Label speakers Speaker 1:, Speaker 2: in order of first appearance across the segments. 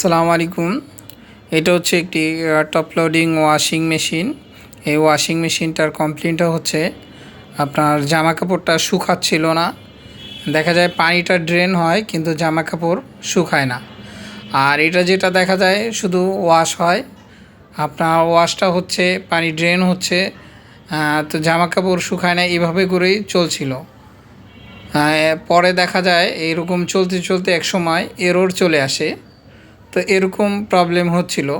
Speaker 1: আসসালামু আলাইকুম। এটা হচ্ছে একটি টপ লোডিং ওয়াশিং মেশিন এই ওয়াশিং মেশিনটার কমপ্লেনটা হচ্ছে আপনার জামা কাপড়টা শুকাচ্ছিল না। দেখা যায় পানিটা ড্রেন হয়, কিন্তু জামা কাপড় শুকায় না। আর এটা যেটা দেখা যায়, শুধু ওয়াশ হয়। আপনার ওয়াশটা হচ্ছে, পানি ড্রেন হচ্ছে তো জামা কাপড় শুকায় না, এভাবে করেই চলছিল। পরে দেখা যায়, এরকম চলতে চলতে এক সময় এরর চলে আসে। তো এরকম প্রবলেম হচ্ছিল।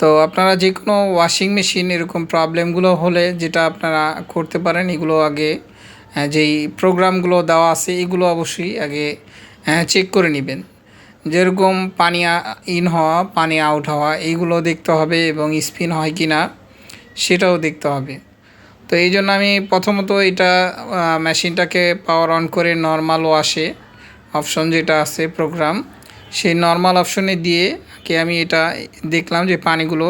Speaker 1: তো আপনারা যে কোনো ওয়াশিং মেশিন এরকম প্রবলেমগুলো হলে যেটা আপনারা করতে পারেন, এগুলো আগে যেই প্রোগ্রামগুলো দেওয়া আছে, এগুলো অবশ্যই আগে চেক করে নেবেন। যেরকম পানি ইন হওয়া, পানি আউট হওয়া এইগুলো দেখতে হবে এবং স্পিন হয় কি না সেটাও দেখতে হবে। তো এই জন্য আমি প্রথমত এটা মেশিনটাকে পাওয়ার অন করে নর্মাল ওয়াশে অপশন যেটা আছে প্রোগ্রাম সেই নর্মাল অপশনে দিয়ে কি আমি এটা দেখলাম যে পানিগুলো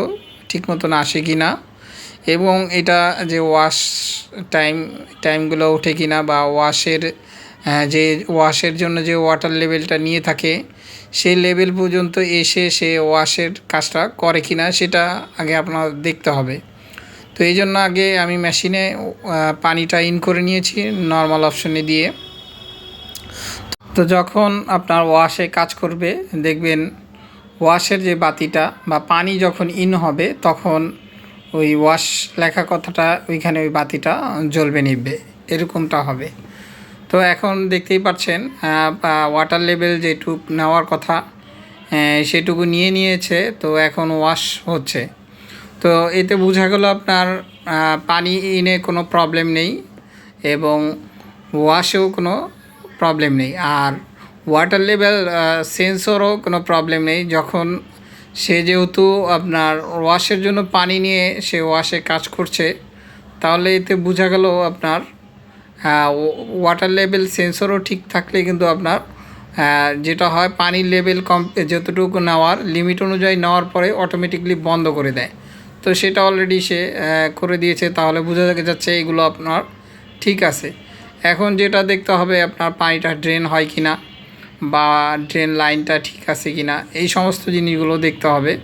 Speaker 1: ঠিক মতন আসে কি না এবং এটা যে ওয়াশ টাইম টাইমগুলো ওঠে কি না বা ওয়াশের যে ওয়াশের জন্য যে ওয়াটার লেভেলটা নিয়ে থাকে, সেই লেভেল পর্যন্ত এসে সে ওয়াশের কাজটা করে কি না সেটা আগে আপনার দেখতে হবে। তো এই জন্য আগে আমি মেশিনে পানিটা ইন করে নিয়েছি নর্মাল অপশনে দিয়ে। তো যখন আপনার ওয়াশে কাজ করবে, দেখবেন ওয়াশের যে বাতিটা বা পানি যখন ইন হবে, তখন ওই ওয়াশ লেখা কথাটা ওইখানে ওই বাতিটা জ্বলবে নিবে এরকমটা হবে। তো এখন দেখতেই পাচ্ছেন ওয়াটার লেভেল যেটুক নেওয়ার কথা সেটুকু নিয়ে নিয়েছে, তো এখন ওয়াশ হচ্ছে। তো এতে বোঝা গেল আপনার পানি ইনে কোনো প্রবলেম নেই এবং ওয়াশেও কোনো প্রবলেম নেই। আর ওয়াটার লেভেল সেন্সরও কোনো প্রবলেম নেই। যখন সে যেহেতু আপনার ওয়াশের জন্য পানি নিয়ে সে ওয়াশে কাজ করছে, তাহলে এতে বোঝা গেল আপনার ওয়াটার লেভেল সেন্সরও ঠিক থাকলে কিন্তু আপনার যেটা হয় পানির লেভেল কম, যতটুকু নেওয়ার লিমিট অনুযায়ী নেওয়ার পরে অটোমেটিকলি বন্ধ করে দেয়। তো সেটা অলরেডি সে করে দিয়েছে, তাহলে বোঝা যাচ্ছে এগুলো আপনার ঠিক আছে। এখন যেটা দেখতে হবে আপনার পানিটা ড্রেন হয় কি না বা ড্রেন লাইনটা ঠিক আছে কি না এই সমস্ত জিনিসগুলো দেখতে হবে।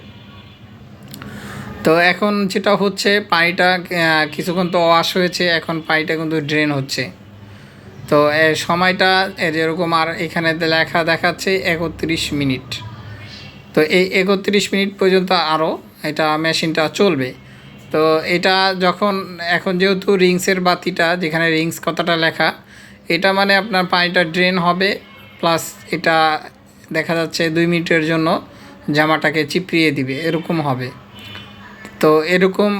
Speaker 1: তো এখন যেটা হচ্ছে, পানিটা কিছুক্ষণ তো ওয়াশ হয়েছে, এখন পানিটা কিন্তু ড্রেন হচ্ছে। তো, এ, সময়টা যেরকম আর এখানে লেখা দেখাচ্ছে, একত্রিশ মিনিট। তো এই একত্রিশ মিনিট পর্যন্ত আরও এটা মেশিনটা চলবে। তো এটা যখন, এখন যেহেতু রিংসের বাতিটা, যেখানে রিংস কথাটা লেখা, এটা মানে আপনার পানিটা ড্রেন হবে, প্লাস এটা দেখা যাচ্ছে দুই মিনিটের জন্য জামাটাকে চিপড়িয়ে দিবে, এরকম হবে। তো এরকম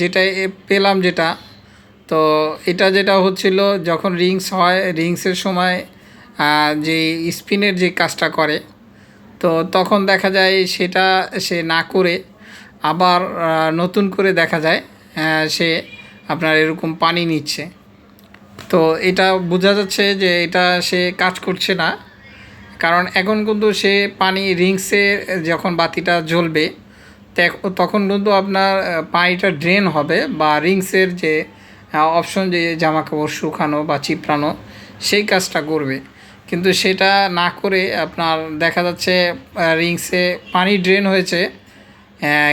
Speaker 1: যেটা পেলাম যেটা, তো এটা যেটা হচ্ছিল, যখন রিংস হয়, রিংসের সময় যে স্পিনের যে কাজটা করে, তো তখন দেখা যায় সেটা সে না করে আবার নতুন করে দেখা যায় সে আপনার এরকম পানি নিচ্ছে। তো এটা বোঝা যাচ্ছে যে এটা সে কাজ করছে না। কারণ এখন কিন্তু সে পানি রিংসে যখন বাতিটা জ্বলবে তখন কিন্তু আপনার পানিটা ড্রেন হবে বা রিংসের যে অপশন যে জামা কাপড় শুকানো বা চিপড়ানো, সেই কাজটা করবে। কিন্তু সেটা না করে আপনার দেখা যাচ্ছে রিংসে পানি ড্রেন হয়েছে।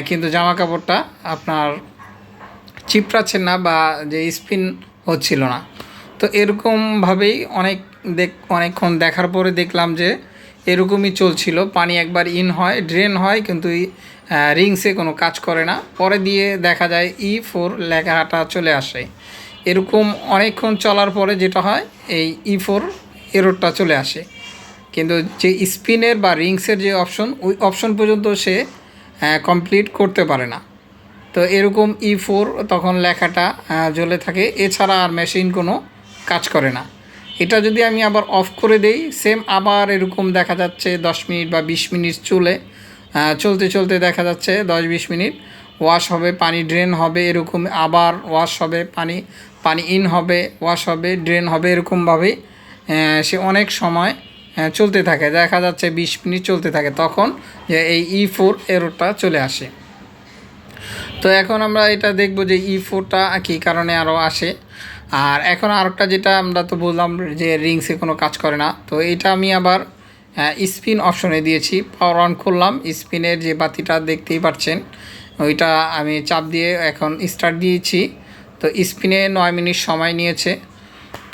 Speaker 1: কিন্তু জামা কাপড়টা আপনার চিপড়াচ্ছে না বা যে স্পিন হচ্ছিল না। তো এরকমভাবেই অনেক দেখ, অনেকক্ষণ দেখার পরে দেখলাম যে এরকমই চলছিল। পানি একবার ইন হয়, ড্রেন হয়, কিন্তু রিংসে কোনো কাজ করে না। পরে দিয়ে দেখা যায় ই ফোর লেখাটা চলে আসে। এরকম অনেকক্ষণ চলার পরে যেটা হয়, এই ই ফোর এরোরটা চলে আসে। কিন্তু যে স্পিনের বা রিংসের যে অপশন, ওই অপশন পর্যন্ত সে কমপ্লিট করতে পারে না। তো এরকম ই ফোর তখন লেখাটা জ্বলে থাকে। এছাড়া আর মেশিন কোনো কাজ করে না। এটা যদি আমি আবার অফ করে দেই সেম আবার এরকম দেখা যাচ্ছে দশ মিনিট বা বিশ মিনিট চলে চলতে চলতে দেখা যাচ্ছে দশ বিশ মিনিট ওয়াশ হবে, পানি ড্রেন হবে, এরকম আবার ওয়াশ হবে, পানি পানি ইন হবে ওয়াশ হবে ড্রেন হবে, এরকমভাবেই সে অনেক সময় চলতে থাকে। দেখা যাচ্ছে বিশ মিনিট চলতে থাকে তখন যে এই ই ফোর এরোটা চলে আসে। তো এখন আমরা এটা দেখব যে ই ফোরটা কী কারণে আরও আসে। আর এখন আরেকটা যেটা আমরা তো বললাম যে রিংসে কোনো কাজ করে না। তো এটা আমি আবার স্পিন অপশনে দিয়েছি। পাওয়ার অন করলাম। স্পিনের যে বাতিটা দেখতেই পাচ্ছেন ওইটা আমি চাপ দিয়ে এখন স্টার্ট দিয়েছি। তো স্পিনে নয় মিনিট সময় নিয়েছে।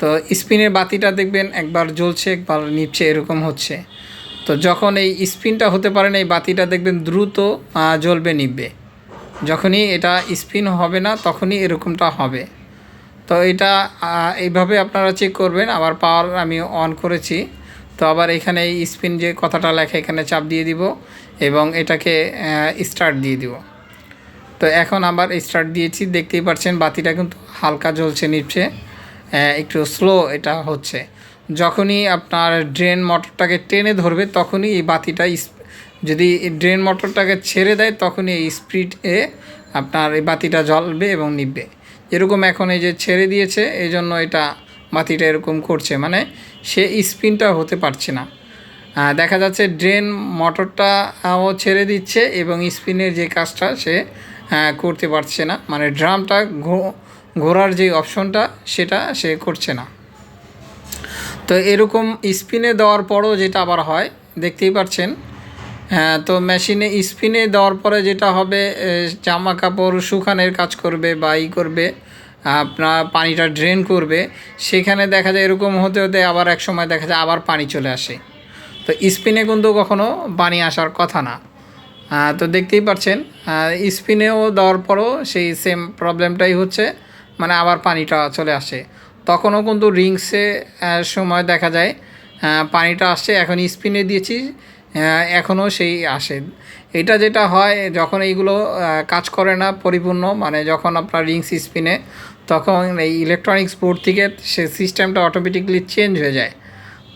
Speaker 1: তো স্পিনের বাতিটা দেখবেন একবার জ্বলছে, একবার নিচ্ছে এরকম হচ্ছে। তো যখন এই স্পিনটা হতে পারে না, এই বাতিটা দেখবেন দ্রুত জ্বলবে নিববে যখনই এটা স্পিন হবে না, তখনই এরকমটা হবে। তো এটা এইভাবে আপনারা চেক করবেন। আবার পাওয়ার আমি অন করেছি। তো আবার এখানে এই স্পিন যে কথাটা লেখা, এখানে চাপ দিয়ে দিব এবং এটাকে স্টার্ট দিয়ে দিব। তো এখন আবার স্টার্ট দিয়েছি। দেখতেই পাচ্ছেন বাতিটা কিন্তু হালকা জ্বলছে নিচ্ছে একটু স্লো এটা হচ্ছে। যখনই আপনার ড্রেন মোটরটাকে টেনে ধরবে, তখনই এই বাতিটা যদি ড্রেন মোটরটাকে ছেড়ে দেয়, তখনই এই স্পিডে আপনার এই বাতিটা জ্বলবে এবং নিববে এরকম এখন এই যে ছেড়ে দিয়েছে এই জন্য এটা বাতিটা এরকম করছে। মানে সে স্পিনটা হতে পারছে না। দেখা যাচ্ছে ড্রেন মোটরটা ও ছেড়ে দিচ্ছে এবং স্পিনের যে কাজটা সে করতে পারছে না। মানে ড্রামটা ঘোরার যে অপশনটা, সেটা সে করছে না। তো এরকম স্পিনে দেওয়ার পরও যেটা আবার হয়, দেখতেই পাচ্ছেন হ্যাঁ তো মেশিনে স্পিনে দেওয়ার পরে যেটা হবে জামা কাপড় শুকানোর কাজ করবে বা ই করবে আপনার পানিটা ড্রেন করবে, সেখানে দেখা যায় এরকম হতে হতে আবার এক সময় দেখা যায় আবার পানি চলে আসে। তো স্পিনে কিন্তু কখনো পানি আসার কথা না। তো দেখতেই পাচ্ছেন স্পিনেও দেওয়ার পরও সেই সেম প্রবলেমটাই হচ্ছে। মানে আবার পানিটা চলে আসে। তখনও কিন্তু রিংসে সময় দেখা যায় পানিটা আসছে, এখন স্পিনে দিয়েছি এখনও সেই আসে। এটা যেটা হয়, যখন এইগুলো কাজ করে না পরিপূর্ণ মানে যখন আপনার রিংস স্পিনে, তখন এই ইলেকট্রনিক্স বোর্ড থেকে সে সিস্টেমটা অটোমেটিকলি চেঞ্জ হয়ে যায়।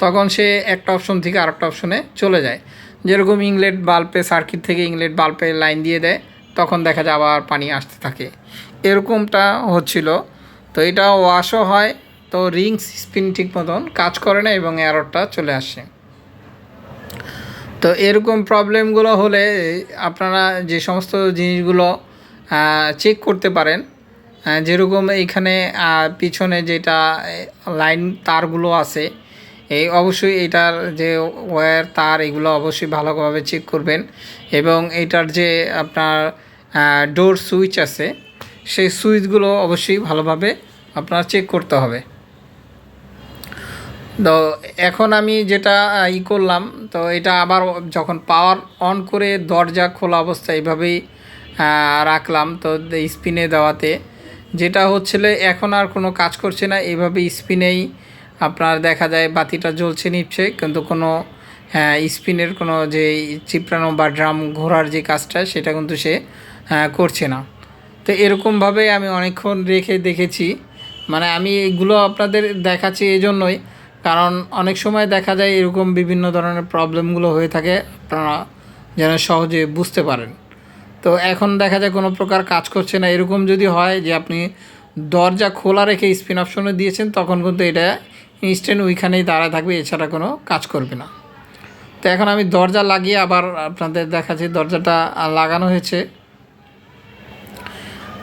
Speaker 1: তখন সে একটা অপশন থেকে আরেকটা অপশনে চলে যায়। যেরকম ইংলেট বাল্বে সার্কিট থেকে ইংলেট বাল্বে লাইন দিয়ে দেয়, তখন দেখা যায় আবার পানি আসতে থাকে। এরকমটা হচ্ছিল। তো এটা ওয়াশও হয়, তো রিংস স্পিন ঠিক মতন কাজ করে না এবং এররটা চলে আসে। তো এরকম প্রবলেমগুলো হলে আপনারা যে সমস্ত জিনিসগুলো চেক করতে পারেন। যেরকম এইখানে পিছনে যেটা লাইন তারগুলো আছে, এই অবশ্যই এটার যে ওয়্যার তার এগুলো অবশ্যই ভালোভাবে চেক করবেন। এবং এটার যে আপনার ডোর সুইচ আছে সেই সুইচগুলো অবশ্যই ভালোভাবে আপনার চেক করতে হবে। তো এখন আমি যেটা ই করলাম তো এটা আবার যখন পাওয়ার অন করে দরজা খোলা অবস্থায় এইভাবেই আহ, রাখলাম তো স্পিনে দেওয়াতে। যেটা হচ্ছিল এখন আর কোনো কাজ করছে না এইভাবে স্পিনেই আপনার দেখা যায় বাতিটা জ্বলছে নিচ্ছে কিন্তু কোনো হ্যাঁ স্পিনের কোনো যে চিপড়ানো বা ড্রাম ঘোরার যে কাজটা সেটা কিন্তু সে করছে না। তো এরকমভাবে আমি অনেকক্ষণ রেখে দেখেছি। মানে আমি এগুলো আপনাদের দেখাচ্ছি এই জন্যই কারণ অনেক সময় দেখা যায় এরকম বিভিন্ন ধরনের প্রবলেমগুলো হয়ে থাকে, আপনারা যেন সহজে বুঝতে পারেন। তো এখন দেখা যায় কোনো প্রকার কাজ করছে না। এরকম যদি হয় যে আপনি দরজা খোলা রেখে স্পিন অপশনে দিয়েছেন, তখন কিন্তু এটা ইনস্ট্যান্ট ওইখানেই দাঁড়ায় থাকবে, এছাড়া কোনো কাজ করবে না। তো এখন আমি দরজা লাগিয়ে আবার আপনাদের দেখাচ্ছি। দরজাটা লাগানো হয়েছে।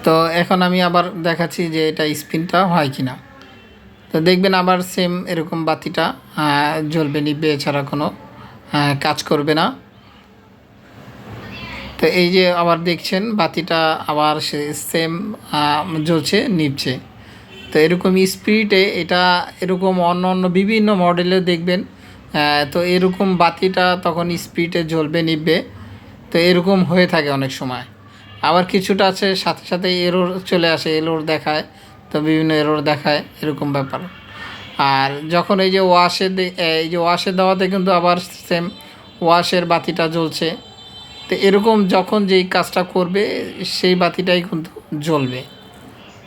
Speaker 1: তো এখন আমি আবার দেখাচ্ছি যে এটা স্পিনটা হয় কি না তো দেখবেন আবার সেম এরকম বাতিটা জ্বলবে নিবে এছাড়া কোনো কাজ করবে না। তো এই যে আবার দেখছেন বাতিটা আবার সেম জ্বলছে, নিভছে। তো এরকম স্পিডে এটা এরকম অন্য অন্য বিভিন্ন মডেলে দেখবেন তো এরকম বাতিটা তখন স্পিডে জ্বলবে, নিভবে। তো এরকম হয়ে থাকে অনেক সময়। আবার কিছুটা আছে, সাথে সাথে এরোর চলে আসে, এরোর দেখায়, তো বিভিন্ন এরোর দেখায়, এরকম ব্যাপার। আর যখন এই যে ওয়াশে এই যে ওয়াশে দেওয়াতে কিন্তু আবার সেম ওয়াশের বাতিটা জ্বলছে। তো এরকম যখন যেই কাজটা করবে, সেই বাতিটাই কিন্তু জ্বলবে।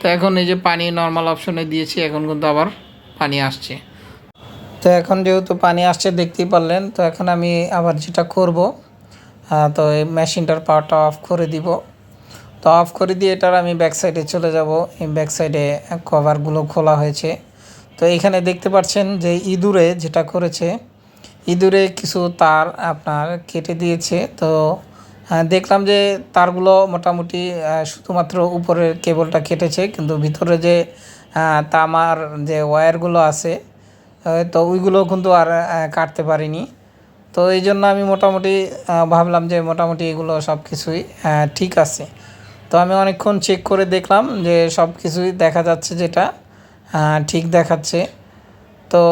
Speaker 1: তো এখন এই যে পানি নর্মাল অপশনে দিয়েছি, এখন কিন্তু আবার পানি আসছে। তো এখন যেহেতু পানি আসছে, দেখতেই পারলেন, তো এখন আমি আবার যেটা করব তো এই মেশিনটার পাওয়ারটা অফ করে দিব। তো অফ করে দিয়ে এটার আমি ব্যাক সাইডে চলে যাব। এই ব্যাক সাইডে কভারগুলো খোলা হয়েছে। তো এখানে দেখতে পাচ্ছেন যে ইঁদুরে যেটা করেছে, ইঁদুরে কিছু তার আপনার কেটে দিয়েছে। তো দেখলাম যে তারগুলো মোটামুটি শুধুমাত্র উপরের কেবলটা কেটেছে, কিন্তু ভিতরে যে তামার যে ওয়্যারগুলো আছে তো ওইগুলো কিন্তু আর কাটতে পারিনি। তো এই জন্য আমি মোটামুটি ভাবলাম যে মোটামুটি এগুলো সব কিছুই ঠিক আছে। তো আমি অনেকক্ষণ চেক করে দেখলাম যে সব কিছুই দেখা যাচ্ছে যেটা ঠিক দেখাচ্ছে। তো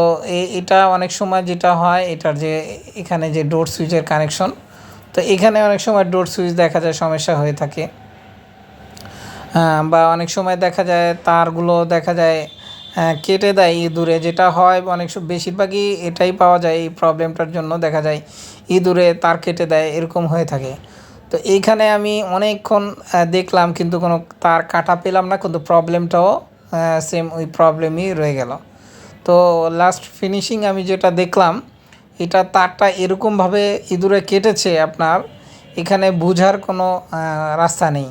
Speaker 1: এটা অনেক সময় যেটা হয়, এটার যে, এখানে যে ডোর সুইচের কানেকশন তো এখানে অনেক সময় ডোর সুইচ দেখা যায়, সমস্যা হয়ে থাকে। বা অনেক সময় দেখা যায়, তারগুলো দেখা যায় কেটে দেয় ইঁদুরে, যেটা হয় অনেক বেশিরভাগই এটাই পাওয়া যায়, এই প্রবলেমটার জন্য দেখা যায়, ইঁদুরে তার কেটে দেয়, এরকম হয়ে থাকে। তো এইখানে আমি অনেকক্ষণ দেখলাম কিন্তু কোনো তার কাটা পেলাম না, কিন্তু প্রবলেমটাও সেম ওই প্রবলেমই রয়ে গেল। তো লাস্ট ফিনিশিং আমি যেটা দেখলাম, এটা তারটা এরকমভাবে ইঁদুরে কেটেছে আপনার, এখানে বোঝার কোনো রাস্তা নেই।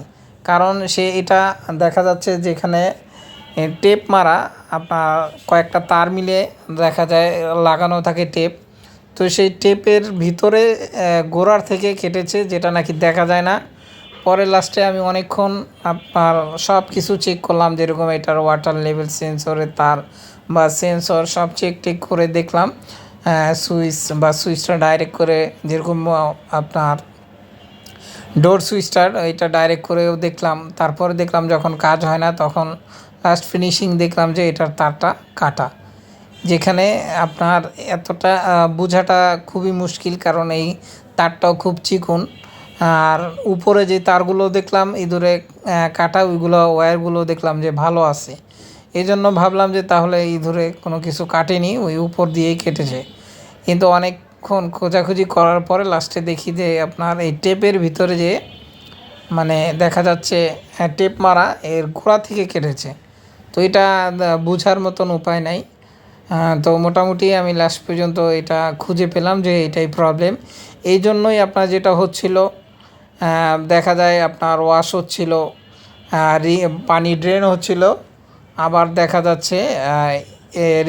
Speaker 1: কারণ সে এটা দেখা যাচ্ছে যেখানে টেপ মারা আপনার কয়েকটা তার মিলে দেখা যায়, লাগানো থাকে টেপ। তো সেই টেপের ভিতরে গোড়ার থেকে কেটেছে, যেটা নাকি দেখা যায় না। পরে লাস্টে আমি অনেকক্ষণ আপনার সব কিছু চেক করলাম যেরকম এটার ওয়াটার লেভেল সেন্সরের তার বা সেন্সর সব চেক টেক করে দেখলাম। সুইচ বা সুইচটা ডাইরেক্ট করে যেরকম আপনার ডোর সুইচটার এটা ডাইরেক্ট করেও দেখলাম। তারপরে দেখলাম যখন কাজ হয় না, তখন লাস্ট ফিনিশিং দেখলাম যে এটার তারটা কাটা। যেখানে আপনার এতটা বোঝাটা খুবই মুশকিল, কারণ এই তারটাও খুব চিকুন। আর উপরে যে তারগুলো দেখলাম, ইঁদুরে কাটা, ওইগুলো ওয়্যারগুলো দেখলাম যে ভালো আছে। এই জন্য ভাবলাম যে তাহলে ইঁদুরে কোনো কিছু কাটেনি, ওই উপর দিয়েই কেটেছে। কিন্তু অনেকক্ষণ খোঁজাখুঁজি করার পরে লাস্টে দেখি যে আপনার এই টেপের ভিতরে যে মানে দেখা যাচ্ছে টেপ মারা এর গোড়া থেকে কেটেছে। তো এটা বোঝার মতন উপায় নাই। তো মোটামুটি আমি লাস্ট পর্যন্ত এটা খুঁজে পেলাম যে এটাই প্রবলেম এই জন্যই আপনার যেটা হচ্ছিল দেখা যায় আপনার ওয়াশ হচ্ছিল পানি ড্রেন হচ্ছিল, আবার দেখা যাচ্ছে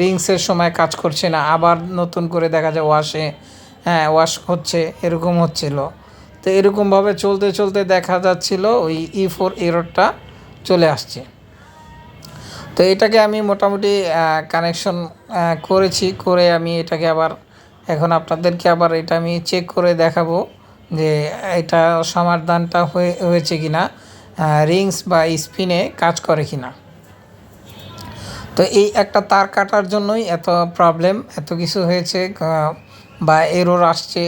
Speaker 1: রিংসের সময় কাজ করছে না, আবার নতুন করে দেখা যায় ওয়াশে হ্যাঁ ওয়াশ হচ্ছে, এরকম হচ্ছিল। তো এরকমভাবে চলতে চলতে দেখা যাচ্ছিল ওই ই ফোর এররটা চলে আসছে। তো এটাকে আমি মোটামুটি কানেকশন করেছি, করে আমি এটাকে আবার এখন আপনাদেরকে আবার এটা আমি চেক করে দেখাবো যে এটা সমাধানটা হয়ে, হয়েছে কি না রিংস বা স্পিনে কাজ করে কি না তো এই একটা তার কাটার জন্যই এত প্রবলেম এত কিছু হয়েছে বা এরোর আসছে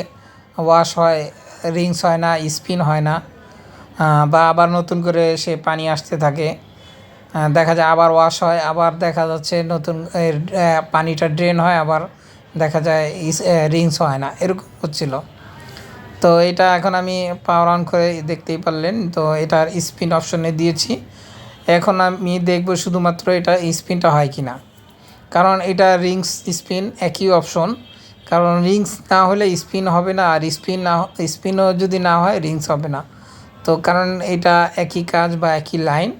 Speaker 1: ওয়াশ হয় রিংস হয় না স্পিন হয় না বা আবার নতুন করে সে পানি আসতে থাকে। দেখা যায় আবার ওয়াশ হয়, আবার দেখা যাচ্ছে নতুন পানিটা ড্রেন হয়, আবার দেখা যায় রিংস হয় না, এরকম হচ্ছিল। তো এটা এখন আমি পাওয়ার অন করে দেখতেই পারলেন, তো এটার স্পিন অপশনে দিয়েছি। এখন আমি দেখব শুধুমাত্র এটা স্পিনটা হয় কি না কারণ এটা রিংস স্পিন একই অপশন কারণ রিংস না হলে স্পিন হবে না, আর স্পিন না স্পিনও যদি না হয়, রিংস হবে না। তো কারণ এটা একই কাজ বা একই লাইন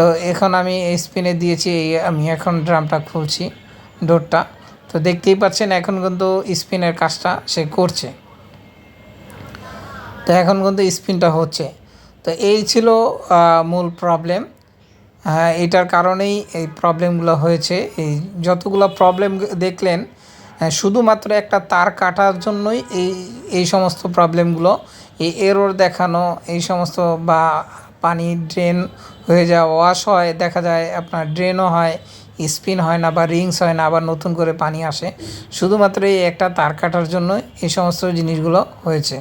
Speaker 1: তো এখন আমি স্পিনে দিয়েছি আমি এখন ড্রামটা খুলছি ডোরটা তো দেখতেই পাচ্ছেন এখন কিন্তু স্পিনের কাজটা সে করছে। তো এখন কিন্তু স্পিনটা হচ্ছে। তো এই ছিল মূল প্রবলেম হ্যাঁ এটার কারণেই এই প্রবলেমগুলো হয়েছে। এই যতগুলো প্রবলেম দেখলেন আহ, শুধুমাত্র একটা তার কাটার জন্যই এই এই সমস্ত প্রবলেমগুলো এই এরর দেখানো এই সমস্ত বা পানি ড্রেন হয়ে যাওয়া ওয়াশ হয় দেখা যায় আপনার ড্রেনও হয় স্পিন হয় না বা রিংস হয় না আবার নতুন করে পানি আসে। শুধুমাত্র এই একটা তার কাটার জন্য এই সমস্ত জিনিসগুলো হয়েছে।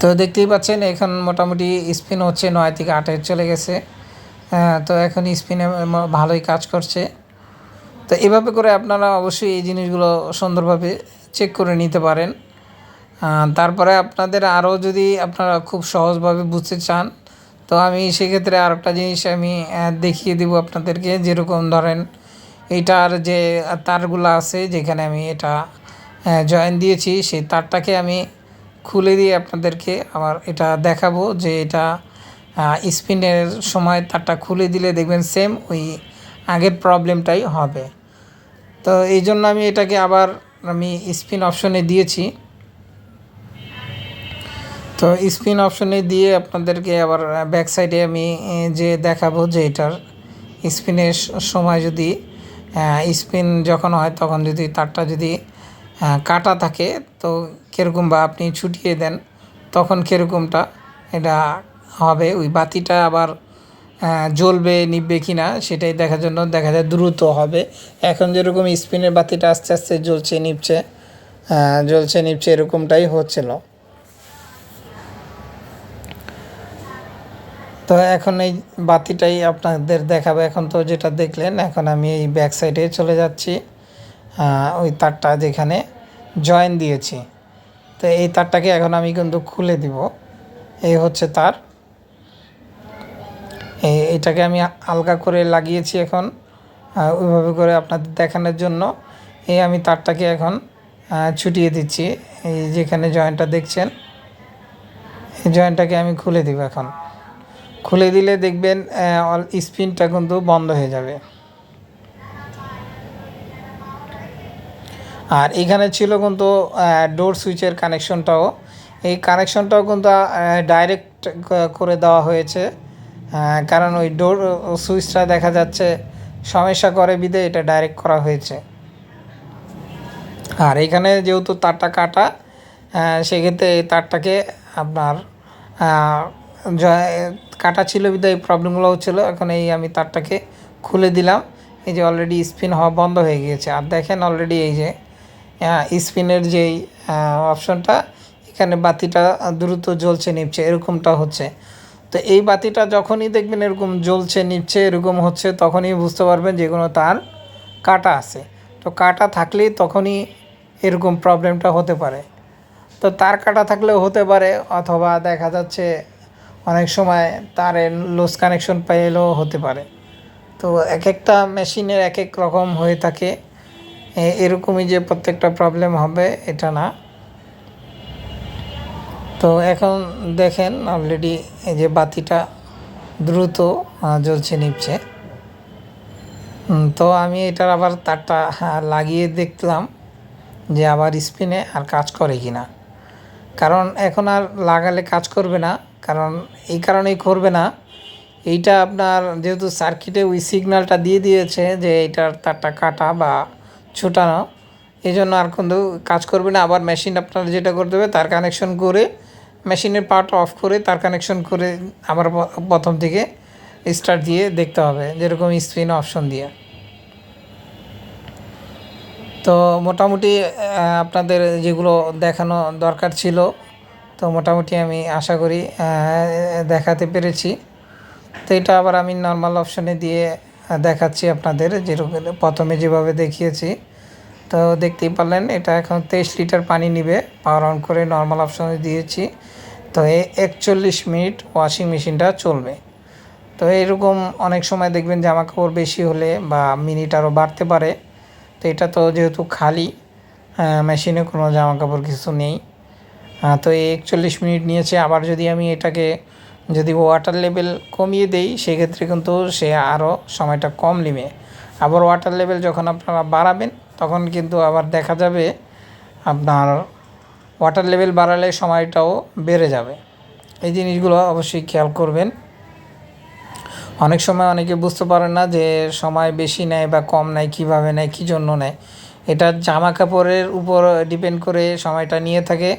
Speaker 1: তো দেখতেই পাচ্ছেন এখন মোটামুটি স্পিন হচ্ছে নয় থেকে আটে চলে গেছে। হ্যাঁ, তো এখন স্পিনে ভালোই কাজ করছে। তো এভাবে করে আপনারা অবশ্যই এই জিনিসগুলো সুন্দরভাবে চেক করে নিতে পারেন। তারপরে আপনাদের আরও যদি আপনারা খুব সহজভাবে বুঝতে চান, তো আমি সেক্ষেত্রে আর একটা জিনিস আমি দেখিয়ে দিব আপনাদেরকে। যেরকম ধরেন, এটার যে তারগুলো আছে, যেখানে আমি এটা জয়েন দিয়েছি, সেই তারটাকে আমি খুলে দিয়ে আপনাদেরকে আবার এটা দেখাবো যে এটা স্পিনের সময় তারটা খুলে দিলে দেখবেন সেম ওই আগের প্রবলেমটাই হবে। তো এই জন্য আমি এটাকে আবার আমি স্পিন অপশনে দিয়েছি। তো স্পিন অপশনে দিয়ে আপনাদেরকে আবার ব্যাক সাইডে আমি যে দেখাবো যে এটার স্পিনের সময় যদি স্পিন যখন হয় তখন যদি তারটা যদি কাটা থাকে তো কীরকম বা আপনি ছুটিয়ে দেন তখন কীরকমটা এটা হবে। ওই বাতিটা আবার জ্বলবে নিববে কি না সেটাই দেখার জন্য দেখা যায় দ্রুত হবে। এখন যেরকম স্পিনের বাতিটা আস্তে আস্তে জ্বলছে আহ, জ্বলছে নিবছে এরকমটাই হচ্ছিল। তো এখন এই বাতিটাই আপনাদের দেখাবো। এখন তো যেটা দেখলেন, এখন আমি এই ব্যাক সাইডে চলে যাচ্ছি ওই তারটা যেখানে জয়েন দিয়েছি। তো এই তারটাকে এখন আমি কিন্তু খুলে দিব। এই হচ্ছে তার। এই এটাকে আমি আলগা করে লাগিয়েছি এখন ওইভাবে করে আপনাদের দেখানোর জন্য। এই আমি তারটাকে এখন ছুটিয়ে দিচ্ছি। এই যেখানে জয়েন্টটা দেখছেন, এই জয়েন্টটাকে আমি খুলে দিব এখন। খুলে দিলে দেখবেন স্পিনটা কিন্তু বন্ধ হয়ে যাবে। আর এখানে ছিল কিন্তু ডোর সুইচের কানেকশনটাও এই কানেকশনটাও কিন্তু ডাইরেক্ট করে দেওয়া হয়েছে। কারণ ওই ডোর সুইচটা দেখা যাচ্ছে, সমস্যা করে বিদে এটা ডাইরেক্ট করা হয়েছে। আর এখানে যেহেতু তারটা কাটা সেক্ষেত্রে এই তারটাকে আপনার কাটা ছিল বিধায় এই প্রবলেমগুলো হচ্ছিল এখন এই আমি তারটাকে খুলে দিলাম। এই যে অলরেডি স্পিন হওয়া বন্ধ হয়ে গিয়েছে। আর দেখেন অলরেডি এই যে স্পিনের যেই অপশনটা এখানে বাতিটা দ্রুত জ্বলছে নিচ্ছে এরকমটা হচ্ছে। তো এই বাতিটা যখনই দেখবেন এরকম জ্বলছে নিচ্ছে এরকম হচ্ছে, তখনই বুঝতে পারবেন যে কোনো তার কাটা আছে। তো কাটা থাকলেই তখনই এরকম প্রবলেমটা হতে পারে। তো তার কাটা থাকলেও হতে পারে, অথবা দেখা যাচ্ছে অনেক সময় তারের লুজ কানেকশন পেলেও হতে পারে। তো এক একটা মেশিনের এক এক রকম হয়ে থাকে। এরকমই যে প্রত্যেকটা প্রবলেম হবে, এটা না। তো এখন দেখেন অলরেডি এই যে বাতিটা দ্রুত জ্বলছে নিচ্ছে তো আমি এটার আবার তারটা লাগিয়ে দেখলাম যে আবার স্পিনে আর কাজ করে কি না কারণ এখন আর লাগালে কাজ করবে না। কারণ এই কারণেই করবে না। এইটা আপনার যেহেতু সার্কিটে ওই সিগন্যালটা দিয়ে দিয়েছে যে এইটার তারটা কাটা বা ছোটানো এই জন্য আর কিন্তু কাজ করবে না। আবার মেশিন আপনার যেটা করতে হবে, তার কানেকশন করে মেশিনের পার্ট অফ করে তার কানেকশন করে আবার প্রথম থেকে স্টার্ট দিয়ে দেখতে হবে, যেরকম স্ক্রিন অপশন দিয়ে। তো মোটামুটি আপনাদের যেগুলো দেখানো দরকার ছিল তো মোটামুটি আমি আশা করি দেখাতে পেরেছি। তো এটা আবার আমি নর্মাল অপশনে দিয়ে দেখাচ্ছি আপনাদের যেরকম প্রথমে যেভাবে দেখিয়েছি। তো দেখতেই পারলেন, এটা এখন তেইশ লিটার পানি নিবে পাওয়ার অন করে নর্মাল অপশনে দিয়েছি। তো এই একচল্লিশ মিনিট ওয়াশিং মেশিনটা চলবে। তো এরকম অনেক সময় দেখবেন জামা কাপড় বেশি হলে বা মিনিট আরও বাড়তে পারে। তো এটা তো যেহেতু খালি মেশিনে কোনো জামা কাপড় কিছু নেই। তো এই একচল্লিশ মিনিট নিয়েছে। আবার যদি আমি এটাকে যদি ওয়াটার লেভেল কমিয়ে দেই, সেক্ষেত্রে কিন্তু সে আরও সময়টা কম নেবে। আবার ওয়াটার লেভেল যখন আপনারা বাড়াবেন, তখন কিন্তু আবার দেখা যাবে আপনার ওয়াটার লেভেল বাড়ালে সময়টাও বেড়ে যাবে। এই জিনিসগুলো অবশ্যই খেয়াল করবেন। অনেক সময় অনেকে বুঝতে পারে না যে সময় বেশি নেয় বা কম নেয়, কীভাবে নেয়, কী জন্য নেয়। এটা জামা কাপড়ের উপর ডিপেন্ড করে সময়টা নিয়ে থাকে।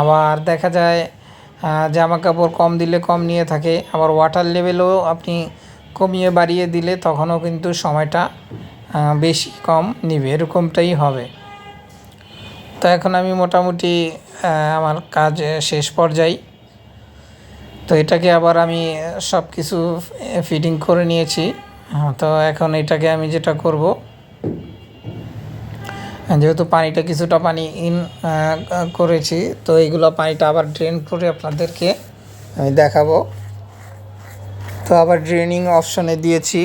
Speaker 1: আবার দেখা যায় জামা কাপড় কম দিলে কম নিয়ে থাকে, আবার ওয়াটার লেভেলও আপনি কমিয়ে বাড়িয়ে দিলে তখনও কিন্তু সময়টা বেশি কম নিবে, এরকমটাই হবে। তো এখন আমি মোটামুটি আমার কাজ শেষ পর্যায়ে। তো এটাকে আবার আমি সব কিছু ফিটিং করে নিয়েছি। তো এখন এটাকে আমি যেটা করব যেহেতু পানিটা কিছুটা পানি ইন করেছি, তো এইগুলো পানিটা আবার ড্রেন করে আপনাদেরকে আমি দেখাবো। তো আবার ড্রেনিং অপশনে দিয়েছি।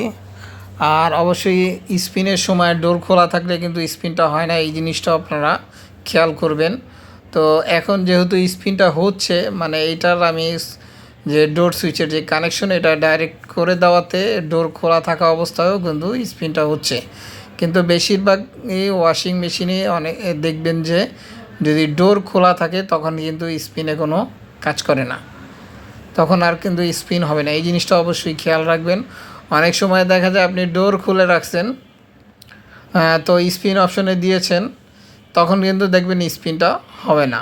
Speaker 1: আর অবশ্যই স্পিনের সময় ডোর খোলা থাকলে কিন্তু স্পিনটা হয় না, এই জিনিসটা আপনারা খেয়াল করবেন। তো এখন যেহেতু স্পিনটা হচ্ছে মানে এইটার আমি যে ডোর সুইচের যে কানেকশন এটা ডাইরেক্ট করে দেওয়াতে ডোর খোলা থাকা অবস্থায়ও কিন্তু স্পিনটা হচ্ছে। কিন্তু বেশিরভাগ এই ওয়াশিং মেশিনে অনেক দেখবেন যে যদি ডোর খোলা থাকে তখন কিন্তু স্পিনে কোনো কাজ করে না। তখন আর কিন্তু স্পিন হবে না। এই জিনিসটা অবশ্যই খেয়াল রাখবেন। অনেক সময় দেখা যায় আপনি ডোর খুলে রাখছেন তো স্পিন অপশনে দিয়েছেন, তখন কিন্তু দেখবেন স্পিনটা হবে না।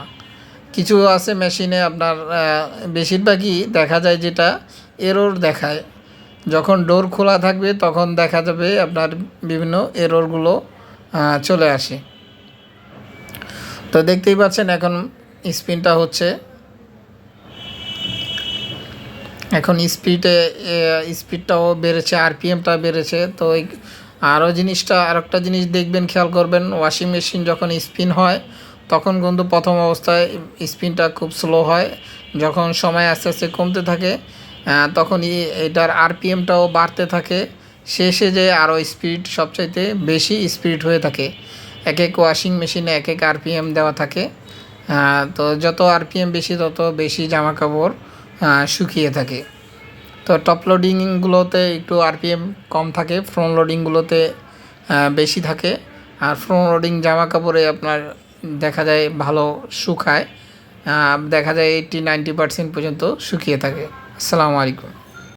Speaker 1: কিছু আছে মেশিনে আপনার বেশিরভাগই দেখা যায় যেটা এরর দেখায়। যখন ডোর খোলা থাকবে, তখন দেখা যাবে আপনার বিভিন্ন এররগুলো চলে আসে। তো দেখতেই পাচ্ছেন এখন স্পিনটা হচ্ছে। এখন স্পিডে স্পিডটাও বেড়েছে আরপিএমটা বেড়েছে। তো এই আরও জিনিসটা, আরেকটা জিনিস দেখবেন, খেয়াল করবেন ওয়াশিং মেশিন যখন স্পিন হয়, তখন কিন্তু প্রথম অবস্থায় স্পিনটা খুব স্লো হয়। যখন সময় আস্তে আস্তে কমতে থাকে আহ, তখন ই- এটার আরপিএমটাও বাড়তে থাকে। শেষে যে আরও স্পিড সবচাইতে বেশি স্পিড হয়ে থাকে। এক এক ওয়াশিং মেশিনে এক এক আরপিএম দেওয়া থাকে। তো যত আরপিএম বেশি তত বেশি জামা কাপড় শুকিয়ে থাকে। তো টপ লোডিংগুলোতে একটু আরপিএম কম থাকে ফ্রন্ট লোডিংগুলোতে বেশি থাকে। আর ফ্রন্ট লোডিং জামা কাপড়ে আপনার দেখা যায় ভালো শুকায়। দেখা যায় এইটটি নাইনটি পার্সেন্ট পর্যন্ত শুকিয়ে থাকে। আসসালামু আলাইকুম।